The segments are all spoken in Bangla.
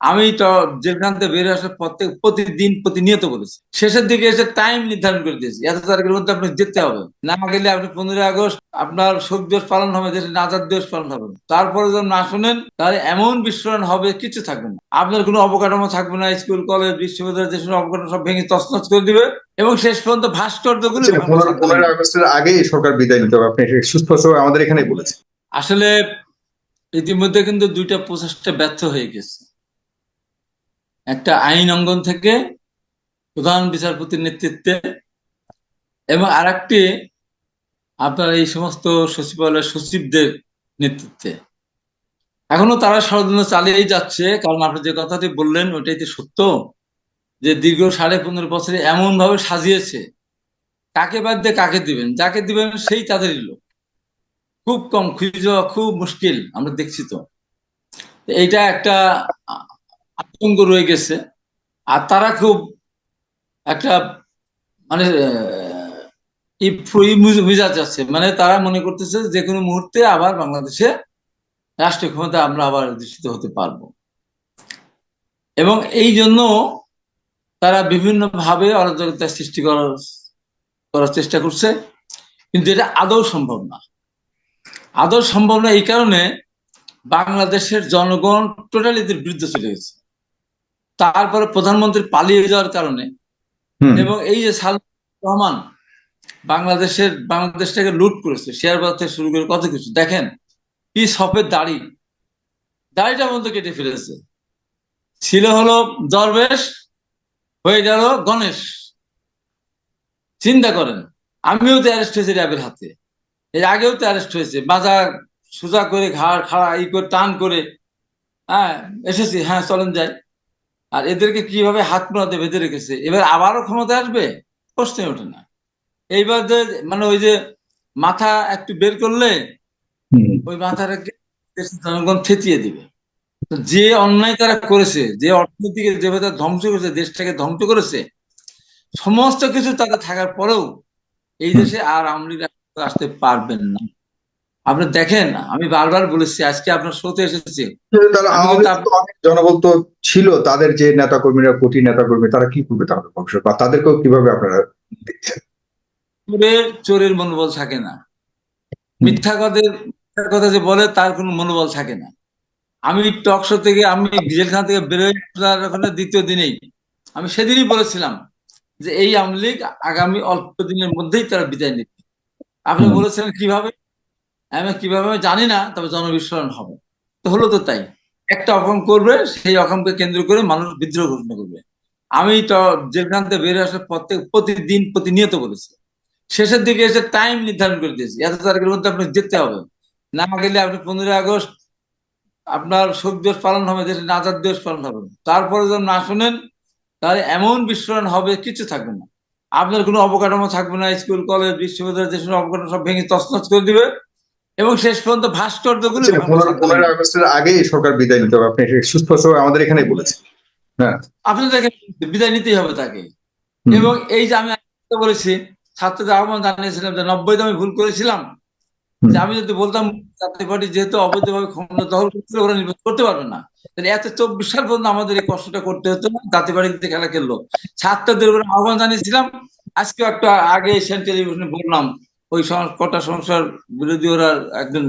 আমি তো জেলখানতে বেরিয়ে আসার প্রত্যেক প্রতিদিন প্রতিনিয়ত বলেছি। শেষের দিকে এসে টাইম নির্ধারণ করে দিয়েছি। এত তারিখের মধ্যে আপনি যেতে হবে। না গেলে আপনি পনেরোই আগস্ট আপনার শোক দিবস পালন হবে দেশের নাজার দিবস পালন হবে তারপরে যদি না শুনেন তাহলে এমন বিস্ফোরণ হবে কিছু থাকবে না। আপনার কোনো অবকাঠামো থাকবে না স্কুল কলেজ বিশ্ববিদ্যালয় যে সমস্ত অবকাঠামো সব ভেঙে তছনছ করে দিবে এবং শেষ পর্যন্ত ভাস্কর্যগুলো সেটা পনেরো পনেরো আগস্টের আগেই সরকার বিদায় নিতে হবে। আপনি সুস্পষ্ট আমাদের এখানেই বলেছেন। আসলে ইতিমধ্যে কিন্তু দুইটা প্রচেষ্টা ব্যর্থ হয়ে গেছে। একটা আইন অঙ্গন থেকে প্রধান বিচারপতির নেতৃত্বে এবং আরেকটি আপনার এই সমস্ত সচিবালয়ের সচিবদের নেতৃত্বে। এখনও তারা ষড়যন্ত্র চালিয়েই যাচ্ছে, কারণ আপনি যে কথাটি বললেন ওটাই তো সত্য যে দীর্ঘ সাড়ে পনেরো বছরে এমন ভাবে সাজিয়েছে, কাকে বাদ দিয়ে কাকে দিবেন? যাকে দিবেন সেই তাদেরই লোক। খুব কম খুঁজে খুব মুশকিল, আমরা দেখছি তো। এইটা একটা আতঙ্ক রয়ে গেছে। আর তারা খুব একটা মানে মিজাজ আছে। মানে তারা মনে করতেছে যে কোনো মুহূর্তে আবার বাংলাদেশে রাষ্ট্রীয় ক্ষমতা আমরা আবার অধিষ্ঠিত হতে পারব। এবং এই জন্য তারা বিভিন্ন ভাবে অরাজকতা সৃষ্টি করার করার চেষ্টা করছে। কিন্তু এটা আদৌ সম্ভব না। আদৌ সম্ভব না এই কারণে বাংলাদেশের জনগণ টোটালি এদের বিরুদ্ধে চলে গেছে। তারপরে প্রধানমন্ত্রী পালিয়ে যাওয়ার কারণে এবং এই যে সালমান রহমান বাংলাদেশের বাংলাদেশটাকে লুট করেছে শেয়ার বাজার থেকে শুরু করে কত কিছু। দেখেন কি সপের দাড়ি। দাড়িটা পর্যন্ত কেটে ফেলেছে। ছিল হলো দরবেশ হয়ে গেল গণেশ। চিন্তা করেন আমিও তো অ্যারেস্ট হয়েছি র্যাবের হাতে। এর আগেও তো অ্যারেস্ট হয়েছে। মাজা সোজা করে ঘাড় খাড়া ই করে টান করে হ্যাঁ এসেছি হ্যাঁ চলেন যাই। আর এদেরকে কীভাবে হাত মোড়াতে বেঁধে রেখেছে? এবার আবারও ক্ষমতা আসবে? প্রশ্নই ওঠে না। এইবার যে মানে ওই যে মাথা একটু বের করলে ওই মাথাটাকে জনগণ থেতিয়ে দিবে। যে অন্যায় তারা করেছে যে অর্থনীতিকে যেভাবে তারা ধ্বংস করেছে দেশটাকে ধ্বংস করেছে সমস্ত কিছু তাদের থাকার পরেও এই দেশে আর আমলিরা আসতে পারবেন না। আপনি দেখেন আমি বারবার বলেছি আজকে আপনার শোতে এসেছে। জনবল তো ছিল তাদের যে নেতাকর্মীরা কোটি নেতাকর্মী তারা কি করবে তাহলে ভবিষ্যৎ? বা তাদেরকেও কীভাবে আপনারা দেখছেন? চোরের চোরের মনোবল থাকে না। মিথ্যা কথা মিথ্যা কথা যে বলে তার কোনো মনোবল থাকে না। আমি টক শো থেকে আমি জেলখানা থেকে বেরোয় ওখানে দ্বিতীয় দিনেই। আমি সেদিনই বলেছিলাম যে এই আওয়ামী লীগ আগামী অল্প দিনের মধ্যেই তারা বিদায় নিবে। আপনি বলেছিলেন কীভাবে? আমি কীভাবে জানি না, তবে জনবিস্ফোরণ হবে। তো হলো তো তাই। একটা অকম করবে, সেই অকমকে কেন্দ্র করে মানুষ বিদ্রোহ ঘোষণা করবে। আমি তো জেলখান থেকে বেরিয়ে আসার প্রত্যেক প্রতিদিন প্রতিনিয়ত বলেছি। শেষের দিকে এসে টাইম নির্ধারণ করে দিয়েছি। এত তারিখের মধ্যে আপনি যেতে হবে। না গেলে আপনি পনেরোই আগস্ট আপনার শোক দিবস পালন হবে, দেশের নাজার দিবস পালন হবে। তারপরে যদি না শোনেন, তাহলে এমন বিস্ফোরণ হবে, কিছু থাকবে না। আপনার কোনো অবকাঠামো থাকবে না, স্কুল, কলেজ, বিশ্ববিদ্যালয়, যে অবকাঠামো সব ভেঙে তছনছ করে দিবে। এবং শেষ পর্যন্ত ভাস্কর্যগুলো সেটা পনেরো পনেরো আগস্টের আগেই সরকার বিদায় নিতে হবে। আপনি সুস্পষ্ট আমাদের এখানেই বলেছেন। হ্যাঁ। আপনি বিদায় নিতেই হবে তাকে। এবং এই যে আমি বলেছি ছাত্রদের আহ্বান জানিয়েছিলাম যে নব্বইতে আমি ভুল করেছিলাম। যে আমি যদি বলতাম জাতীয় পার্টি যেহেতু অবৈধভাবে ক্ষমতা দখল করছিল ওরা নির্বাচন করতে পারবে না। তাহলে এত চব্বিশ সাল পর্যন্ত আমাদের এই কষ্টটা করতে হতো না জাতীয় পার্টিতে খেলা খেললো ছাত্রদের উপরে আহ্বান জানিয়েছিলাম আজকে একটা আগে এশিয়ান টেলিভিশনে বললাম ওই কটা সংসার বিরোধী ওরা একজন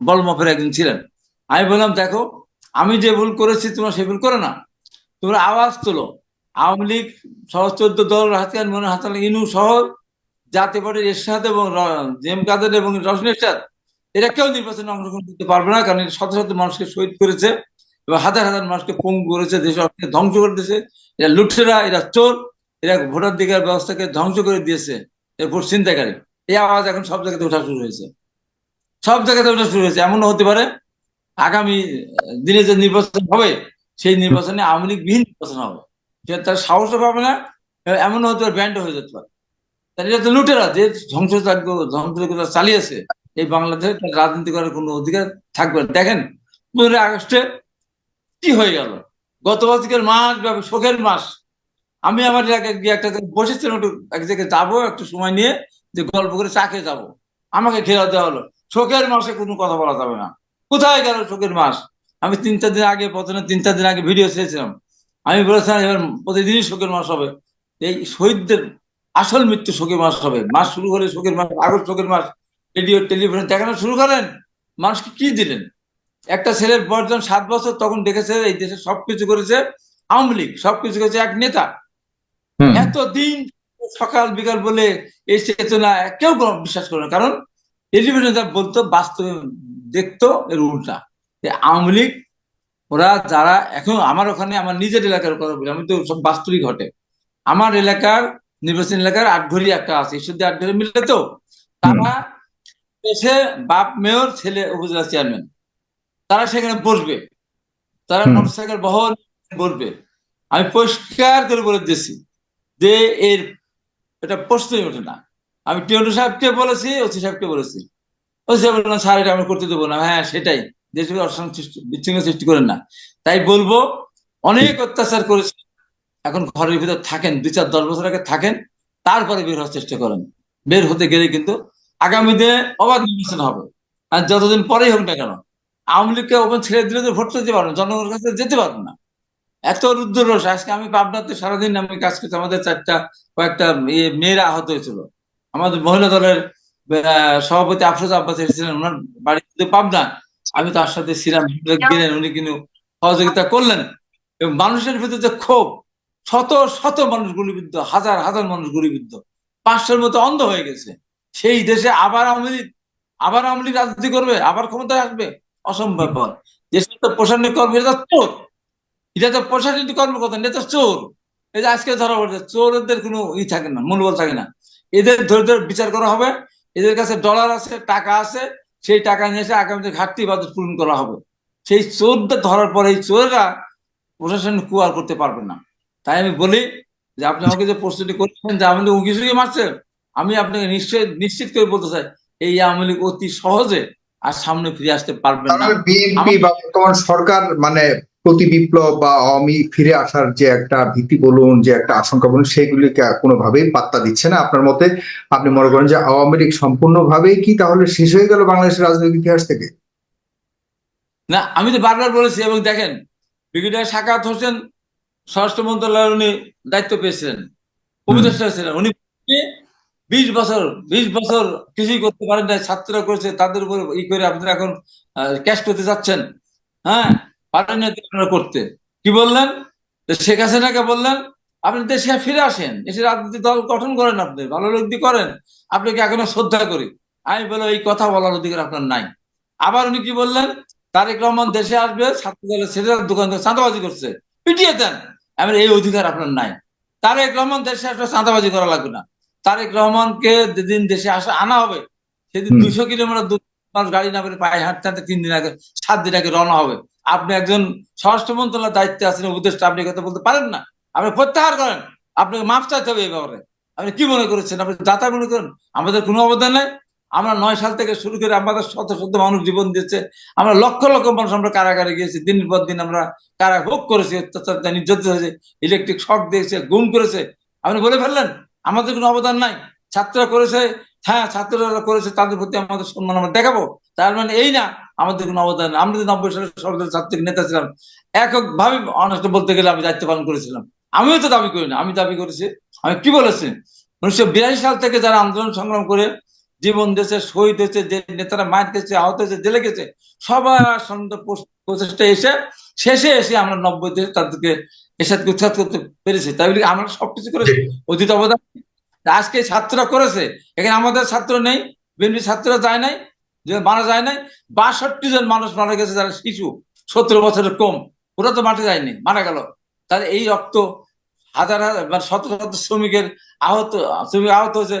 বলমফের একজন ছিলেন। আমি বললাম, দেখো, আমি যে ভুল করেছি, তোমরা সে ভুল করো না। তোমরা আওয়াজ তোলো। আওয়ামী লীগ সহ চোদ্দ দল হাতিয়ার মনে হাতাল ইনু সহ জাতীয় পার্টির এরশাদ এবং জেম কাদের এবং রশন এরশাদ, এরা কেউ নির্বাচনে অংশগ্রহণ করতে পারবে না, কারণ শত শত মানুষকে শহীদ করেছে এবং হাজার হাজার মানুষকে পঙ্গু করেছে, দেশ ধ্বংস করে দিয়েছে। এরা লুঠেরা এরা চোর, এরা ভোটার দিকের ব্যবস্থাকে ধ্বংস করে দিয়েছে। এরপর চিন্তাকারী। এই আওয়াজ এখন সব জায়গাতে ওঠা শুরু হয়েছে। সব জায়গাতে ওঠা শুরু হয়েছে, এমনও হতে পারে, আগামী দিনে যে নির্বাচন হবে, সেই নির্বাচনে আওয়ামী লীগ বিহীন নির্বাচন হবে। সে তার সাহসও পাবে না এবং এমনও হতে পারে ব্যান্ড হয়ে যেতে পারে। তাহলে এটা তো লুটেরা, যে ধ্বংসযজ্ঞ ধ্বংসযজ্ঞ চালিয়েছে, এই বাংলাদেশে তার রাজনীতি করার কোনো অধিকার থাকবে না। দেখেন, পনেরোই আগস্টে কি হয়ে গেল? গত বছরের মাস ব্যাপী শোকের মাস। আমি আমার একটা বসেছিলাম, একটু, এক জায়গায় যাব, একটু সময় নিয়ে। যে গল্প করে চা খেয়ে যাব। আমাকে ঘেরা দেওয়া হলো। শোকের মাসে কোনো কথা বলা যাবে না। কোথায় গেল শোকের মাস? আমি তিন চার দিন আগে প্রথমে তিন চার দিন আগে ভিডিও ছেড়েছিলাম। আমি বলেছিলাম এবার প্রতিদিনই শোকের মাস হবে। এই শহীদদের আসল মৃত্যু শোকের মাস হবে। মাস শুরু হলে শোকের মাস আগস্ট শোকের মাস। রেডিও টেলিভিশন দেখানো শুরু করেন। মানুষকে কি দিলেন? একটা ছেলের বর্জন সাত বছর তখন দেখেছে এই দেশে সবকিছু করেছে আওয়ামী লীগ সবকিছু করেছে এক নেতা। হুম, এতদিন সকাল বিকাল বলে এই চেতনা কেউ বিশ্বাস করে না। কারণ টেলিভিশনে যা বলতো বাস্তবে দেখতো এর উল্টা। আওয়ামী লীগ ওরা যারা এখন আমার ওখানে আমার নিজের এলাকার কথা বলি আমি তো সব বাস্তবিক ঘটে। আমার এলাকার নির্বাচন এলাকার আটঘরি একটা আছে ঈশ্বরদী আটঘরি মিলে তো তারা এসে বাপ মেয়র ছেলে উপজেলা চেয়ারম্যান তারা সেখানে বসবে। তারা। মোটরসাইকেল বহন বসবে আমি পরিষ্কার করে বলে দিয়েছি যে এর এটা প্রশ্নই ওঠে না। আমি টিউনু সাহেবকে বলেছি, ওসি সাহেবকে বলেছি। ওসি সাহেব বললাম স্যার, এটা আমি করতে দেবো না। হ্যাঁ সেটাই। দেশে অশান্তি বিচ্ছিন্ন সৃষ্টি করেন না। তাই বলব, অনেক অত্যাচার করেছে। এখন ঘরের ভিতর থাকেন, দুই চার দশ বছর আগে থাকেন, তারপরে বের হওয়ার চেষ্টা করেন। বের হতে গেলে কিন্তু আগামী দিনে অবাধ নির্বাচন হবে। আর যতদিন পরেই হোক না কেন, আওয়ামী লীগকে ওপেন ছেড়ে দিলে তো ভোট দিতে পারবেন, জনগণের কাছে যেতে পারবেন না। এত রুদ্ররস আজকে আমি পাবনাতে সারাদিন আমি কাজ করছি আমাদের চারটা কয়েকটা ইয়ে মেয়েরা আহত হয়েছিল। আমাদের মহিলা দলের সভাপতি আফরোজ আব্বাস এসেছিলেন ওনার বাড়িতে পাবনা। আমি তার সাথে ছিলাম গেলেন উনি কিন্তু সহযোগিতা করলেন। এবং মানুষের ভিতরে যে ক্ষোভ শত শত মানুষ গুলিবিদ্ধ হাজার হাজার মানুষ গুলিবিদ্ধ। পাঁচশোর মতো অন্ধ হয়ে গেছে। সেই দেশে আবার আওয়ামী লীগ আবার আওয়ামী লীগ রাজনীতি করবে আবার ক্ষমতায় আসবে। অসম্ভব দেশের তো প্রশাসনিক কর্মী এটা তো। চোর এটা তো প্রশাসনিক কর্মকর্তা এটা তো চোর। এই যে আজকে ধরা পড়ছে চোরদের কোনো ই থাকে না মনোবল থাকে না। এদের ধরে ধরে বিচার করা হবে এদের কাছে ডলার আছে টাকা আছে সেই টাকা নিয়ে এসে আগামীতে ঘাটতি বাজেট পূরণ করা হবে। সেই চোরদের ধরার পরে এই চোরেরা প্রশাসন কুয়ার করতে পারবে না। তাই আমি বলি যে আপনি আমাকে যে প্রস্তুতি করছেন যে আমাদের উঁকি ঝুঁকি মারছে আমি আপনাকে নিশ্চয় নিশ্চিত করে বলতে চাই এই আওয়ামী লীগ অতি সহজে আর সামনে ফিরে আসতে পারবে না। বিএনপি বা বর্তমান সরকার মানে প্রতি বিপ্লব বা আওয়ামী ফিরে আসার যে একটা ভীতি বলুন যে একটা আশঙ্কা বলুন সেগুলিকে কোনোভাবেই পাত্তা দিচ্ছে না। আপনার মতে আপনি মনে করেন যে আওয়ামী লীগ সম্পূর্ণভাবেই কি তাহলে শেষ হয়ে গেল বাংলাদেশের রাজনৈতিক ইতিহাস থেকে? না আমি তো বারবার বলেছি এবং দেখেন ব্রিগেডিয়ার সাকাত হোসেন স্বরাষ্ট্র মন্ত্রণালয়ের উনি দায়িত্ব পেয়েছিলেন উপদেষ্টা ছিলেন। উনি বিশ বছর বিশ বছর কিছুই করতে পারেন না ছাত্ররা করেছে তাদের উপর ই করে আপনারা এখন ক্যাশ করতে যাচ্ছেন। হ্যাঁ? পারেন না আপনারা করতে কি বললেন? শেখ হাসিনাকে বললেন আপনি দেশে ফিরে আসেন এসে রাজনীতি দল গঠন করেন আপনি ভালো লোক দিয়ে করেন আপনাকে এখনও শ্রদ্ধা করি? আমি বলো এই কথা বলার অধিকার আপনার নাই। আবার উনি কি বললেন? তারেক রহমান দেশে আসবে ছাত্র দলের ছেলেরা দোকান থেকে চাঁদাবাজি করছে পিটিয়ে দেন। আমার এই অধিকার আপনার নাই। তারেক রহমান দেশে আসলে চাঁদাবাজি করা লাগবে না। তারেক রহমানকে যেদিন দেশে আসা আনা হবে সেদিন। দুইশো কিলোমিটার দূর মানুষ গাড়ি না করে পায়ে হাঁটতে হাঁটতে তিন দিন আগে সাত দিন আগে রওনা হবে। আপনি একজন স্বরাষ্ট্র মন্ত্রণালয়ের দায়িত্বে আছেন, উপদেষ্টা, আপনি কথা বলতে পারেন না? আপনি প্রত্যাহার করেন। আপনাকে মাপ চাইতে হবে এই ব্যাপারে। আপনি কি মনে করেছেন? আপনি যাতা মনে করেন? আমাদের কোনো অবদান নাই। আমরা নয় সাল থেকে শুরু করে আমাদের শত শত মানুষ জীবন দিয়েছে। আমরা লক্ষ লক্ষ মানুষ আমরা কারাগারে গিয়েছি। দিনের পর দিন আমরা কারা ভোগ করেছি, অত্যাচার নির্যাতিত হয়েছে ইলেকট্রিক শক দিয়েছে, গুম করেছে। আপনি বলে ফেললেন? আমাদের কোনো অবদান নাই। ছাত্ররা করেছে হ্যাঁ ছাত্ররা করেছে তাদের প্রতি আমাদের সম্মান আমরা দেখাবো। তার মানে এই না আমাদের কোনো অবদান আমরা যে নব্বই সালে সরকার ছাত্রীক নেতা ছিলাম এককভাবে অনেস্ট বলতে গেলে আমি দায়িত্ব পালন করেছিলাম। আমিও তো দাবি করি না আমি দাবি করেছি। আমি কি বলেছি? উনিশশো বিরাশি সাল থেকে যারা আন্দোলন সংগ্রাম করে জীবন দিয়েছে শহীদ হয়েছে যে নেতারা মার গেছে আহত হয়েছে জেলে গেছে সবার সঙ্গে প্রচেষ্টা এসে শেষে এসে আমরা নব্বই দেশে তাদেরকে এসাদকে উৎখাত করতে পেরেছি। তাই বলে আমরা সবকিছু করেছি? অতীত অবদান আজকে ছাত্ররা করেছে। এখানে আমাদের ছাত্র নেই বিএনপি ছাত্ররা যায় নাই, যে মারা যায় নাই। বাষট্টি জন মানুষ মারা গেছে, যারা শিশু সতেরো বছরের কম। ওরা তো মাঠে যায়নি, মারা গেল। তাহলে এই রক্ত হাজার হাজার মানে শত শত শ্রমিকের আহত, শ্রমিক আহত হয়েছে।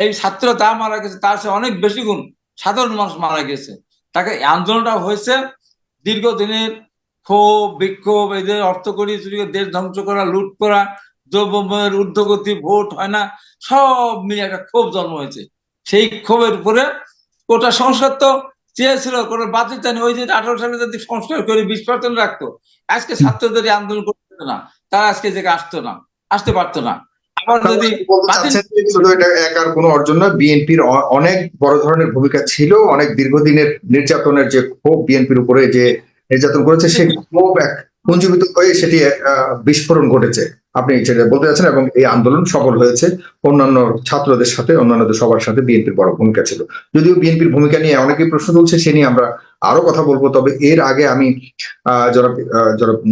এই ছাত্র তা মারা গেছে, তার চেয়ে অনেক বেশি গুণ সাধারণ মানুষ মারা গেছে। তাকে আন্দোলনটা হয়েছে দীর্ঘদিনের ক্ষোভ, বিক্ষোভ এদের অর্থ করি দেশ ধ্বংস করা, লুট করা দ্রব্যময়ের ঊর্ধ্বগতি ভোট হয় না সব মিলে একটা ক্ষোভ জন্ম হয়েছে। সেই ক্ষোভের উপরে কোটা সংস্কার তো চেয়েছিল কোনো বাতিল চায়নি। ওই যে আঠারো সালে যদি সংস্কার করে বিশ পার্সেন্ট রাখতো। আজকে ছাত্রদের আন্দোলন করতে না তারা আজকে যে আসতো না আসতে পারতো না। আবার যদি একার কোনো অর্জন নয় বিএনপির অনেক বড় ধরনের ভূমিকা ছিল অনেক দীর্ঘদিনের নির্যাতনের যে ক্ষোভ বিএনপির উপরে যে নির্যাতন করেছে সেই ক্ষোভ এক পুঞ্জীবিত হয়ে সেটি বিস্ফোরণ ঘটেছে। আপনি যেটা বলতে চাচ্ছেন এবং এই আন্দোলন সফল হয়েছে। অন্যান্য ছাত্রদের সাথে অন্যান্যদের সবার সাথে বিএনপির বড় ভূমিকা ছিল। যদিও বিএনপির ভূমিকা নিয়ে অনেকেই প্রশ্ন তুলছে সে নিয়ে আমরা আরও কথা বলব। তবে এর আগে আমি আহ, জনাব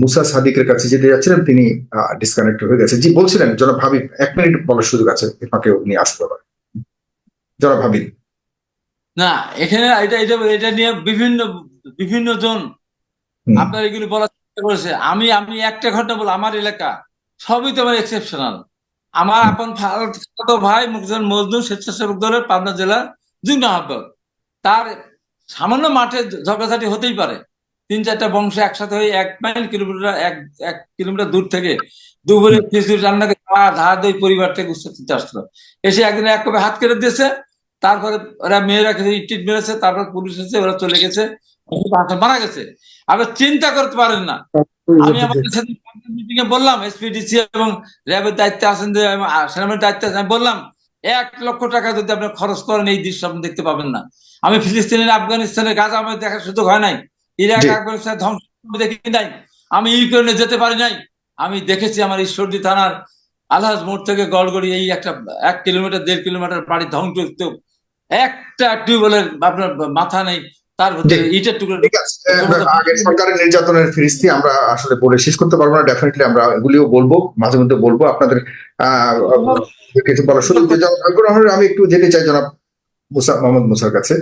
মুসা সাদিকের কাছে যেতে যাচ্ছিলেন তিনি ডিসকানেক্ট হয়ে গেছে জি বলছিলেন জনাব হাবিব এক মিনিট বলার সুযোগ আছে আপনাকে উনি আসতে পারেন। জনাব হাবিব। না এখানে এটা এটা এটা নিয়ে বিভিন্ন বিভিন্ন জন আপনার এগুলি বলার চেষ্টা করেছে। আমি আমি একটা ঘটনা বল আমার এলাকা। সবই তো আমার এক্সেপশনাল আমার আপন ভাই মুখজন মজদুর স্বেচ্ছাসেবক দলের পাবনা জেলার যুগ্ম আহ্বায়ক তার সামান্য মাঠে ঝগড়াঝাটি হতেই পারে। তিন চারটা বংশ একসাথে হয়ে এক মাইল কিলোমিটার এক এক কিলোমিটার দূর থেকে দুপুরে খিচুড়ি রান্না করে খাওয়া ধার দই পরিবার থেকে উচ্চতে আসলো। এসে একদিন এক কবে হাত কেটে দিয়েছে। তারপরে ওরা মেয়েরা কিছু ইট মেরেছে তারপর পুলিশ এসে ওরা চলে গেছে। মারা গেছে। আবার চিন্তা করতে পারেন না। আমি আমার মিটিং এ বললাম এসপিডিসি এবং র্যাবের দায়িত্বে আছেন যে সেনাবাহিনীর দায়িত্বে আছেন আমি বললাম এক লক্ষ টাকা যদি আপনি খরচ করেন এই দৃশ্য আপনি দেখতে পাবেন না আমি ফিলিস্তিনের আফগানিস্তানের গাজা আমার দেখার সুযোগ হয় নাই ইরাক জি। আফগানিস্তান ধ্বংস আমি দেখি নাই আমি ইউক্রেনে যেতে পারি নাই আমি দেখেছি আমার ঈশ্বরদী থানার আলহাজ মোড় থেকে গড়গড়ি এই একটা এক কিলোমিটার দেড় কিলোমিটার বাড়ি ধ্বংস। একটা টিউবওয়েলের আপনার মাথা নেই তার ইটের টুকরো ঠিক আছে আগের সরকারের নির্যাতনের ফিরিস্তি আমরা আসলে বলে শেষ করতে পারব না। ডেফিনেটলি আমরা এগুলিও বলব মাঝে মধ্যে বলব। আপনাদের আহ কিছু বলার সুযোগ আমি একটু যেতে চাই জনাব মুসা মোহাম্মদ মুসার কাছে।